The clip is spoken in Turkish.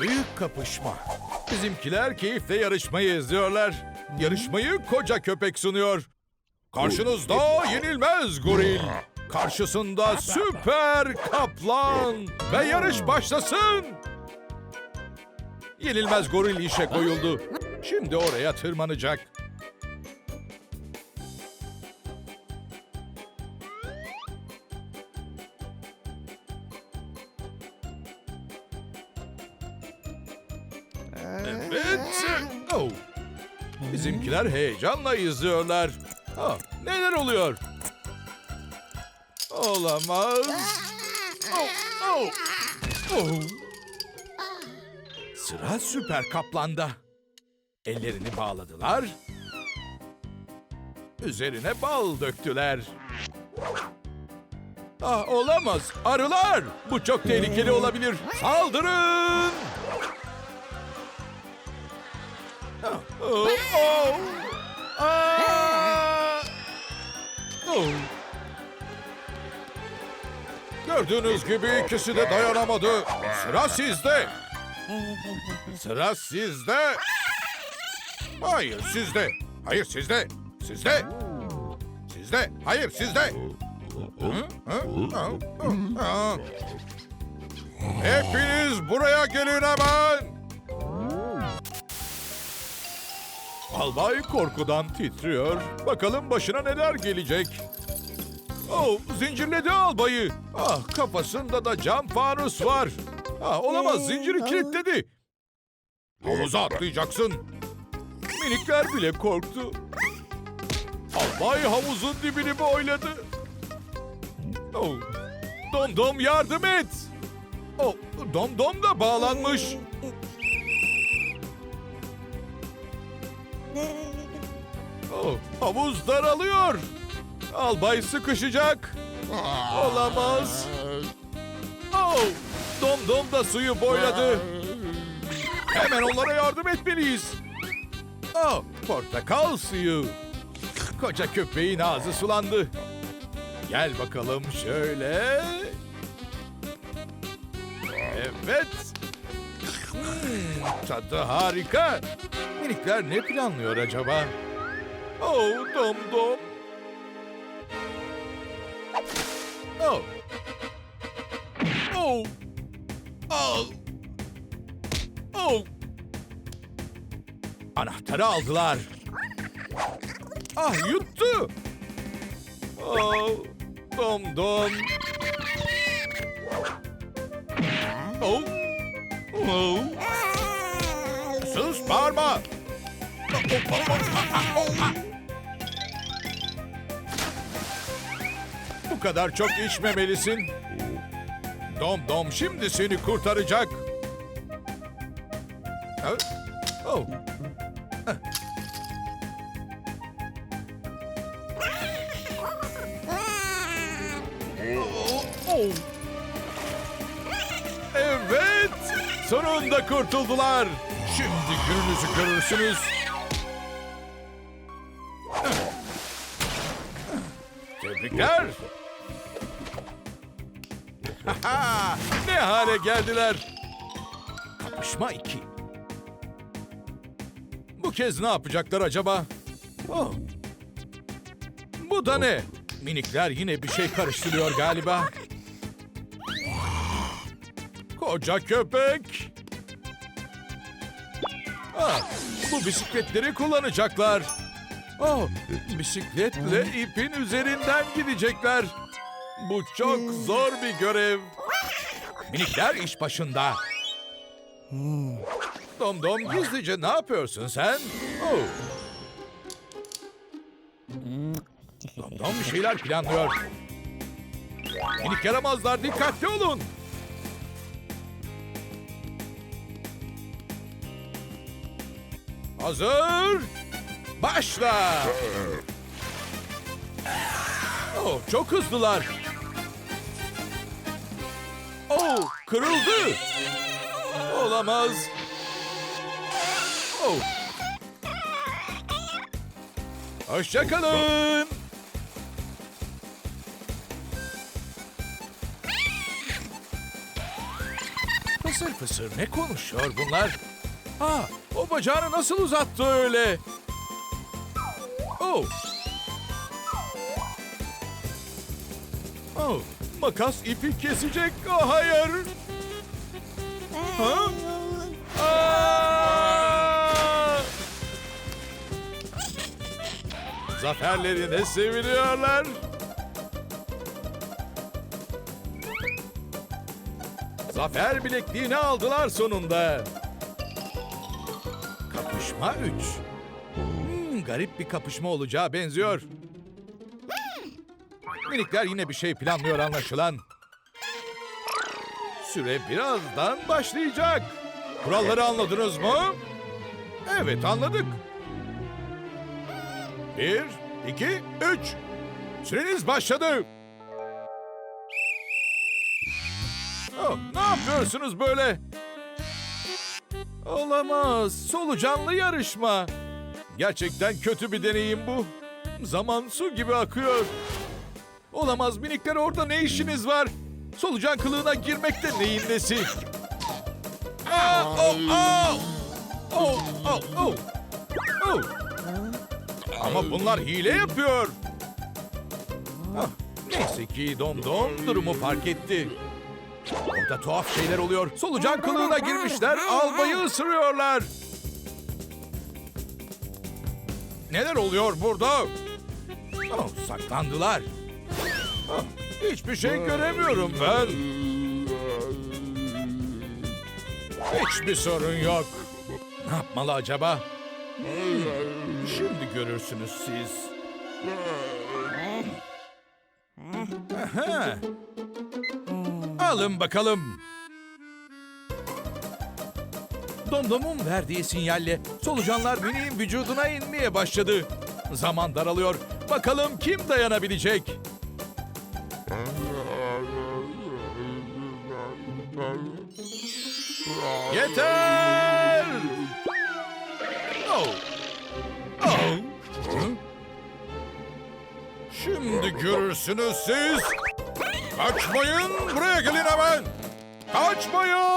Büyük kapışma. Bizimkiler keyifle yarışmayı izliyorlar. Yarışmayı koca köpek sunuyor. Karşınızda yenilmez goril. Karşısında süper kaplan. Ve yarış başlasın. Yenilmez goril işe koyuldu. Şimdi oraya tırmanacak. Bizimkiler heyecanla izliyorlar. Ah, neler oluyor? Olamaz. Oh, oh, oh. Sıra süper kaplanda. Ellerini bağladılar. Üzerine bal döktüler. Ah olamaz. Arılar. Bu çok tehlikeli olabilir. Saldırın. Oh, oh, oh. Aa! Oh. Gördüğünüz gibi ikisi de dayanamadı. Sıra sizde. Sıra sizde. Hayır sizde. Hayır sizde. Sizde. Sizde. Hayır sizde. Hepiniz buraya gelin hemen. Albay korkudan titriyor. Bakalım başına neler gelecek. Oh, zincirledi albayı. Ah, kafasında da cam fanus var. Ah, olamaz, zinciri kilitledi. Havuza atlayacaksın. Minikler bile korktu. Albay havuzun dibini boyladı. Oh, Dom Dom yardım et. Oh, Dom Dom da bağlanmış. Oh, havuz daralıyor. Albay sıkışacak. Olamaz. Oh, Dom Dom da suyu boyladı. Hemen onlara yardım etmeliyiz. Oh, portakal suyu. Koca köpeğin ağzı sulandı. Gel bakalım şöyle. Evet. Hmm, tadı harika. Minikler ne planlıyor acaba? Oh, dom dom. Oh. Oh. Oh. Oh. Anahtarı aldılar. Ah yuttu. Oh. Dom dom. Oh. Oh. Sus bağırma. Bu kadar çok içmemelisin. Dom Dom şimdi seni kurtaracak. Oh. Evet. Sonunda kurtuldular. Şimdi gününüzü görürsünüz. Tebrikler. ne hale geldiler? Kapışma iki. Bu kez ne yapacaklar acaba? Oh. Bu da ne? Minikler yine bir şey karıştırıyor galiba. Koca köpek. Ah, bu bisikletleri kullanacaklar. Oh, bisikletle ipin üzerinden gidecekler. Bu çok zor bir görev. Minikler iş başında. Dom Dom gizlice ne yapıyorsun sen? Oh. Dom Dom bir şeyler planlıyor. Minik yaramazlar dikkatli olun. Hazır. Başla. Oh, çok hızlılar. Oh, kırıldı. Olamaz. Oh. Hoşça kalın. Fısır fısır ne konuşuyor bunlar? Ha, o bacağını nasıl uzattı öyle? Oh. Oh, makas ipi kesecek. Oh, hayır. Ha? Aa! Zaferlerine seviniyorlar. Zafer bilekliğini aldılar sonunda. Kapışma 3. Garip bir kapışma olacağı benziyor. Minikler yine bir şey planlıyor anlaşılan. Süre birazdan başlayacak. Kuralları anladınız mı? Evet anladık. Bir, iki, üç. Süreniz başladı. Oh, ne yapıyorsunuz böyle? Olamaz. Solucanlı yarışma. Gerçekten kötü bir deneyim bu. Zaman su gibi akıyor. Olamaz minikler orada ne işiniz var? Solucan kılığına girmekte neyin nesi? Aa, oh, oh. Oh, oh, oh. Oh. Ama bunlar hile yapıyor. Ah, neyse ki Domdom durumu fark etti. Orada tuhaf şeyler oluyor. Solucan kılığına girmişler, albayı ısırıyorlar. Neler oluyor burada? Oh, saklandılar. Ah, hiçbir şey göremiyorum ben. Hiçbir sorun yok. Ne yapmalı acaba? Hmm, şimdi görürsünüz siz. Aha. Alın bakalım. Domdom'un verdiği sinyalle solucanlar miniğin vücuduna inmeye başladı. Zaman daralıyor. Bakalım kim dayanabilecek? Yeter! Oh. Oh. Şimdi görürsünüz siz. Kaçmayın, buraya gelin hemen. Kaçmayın!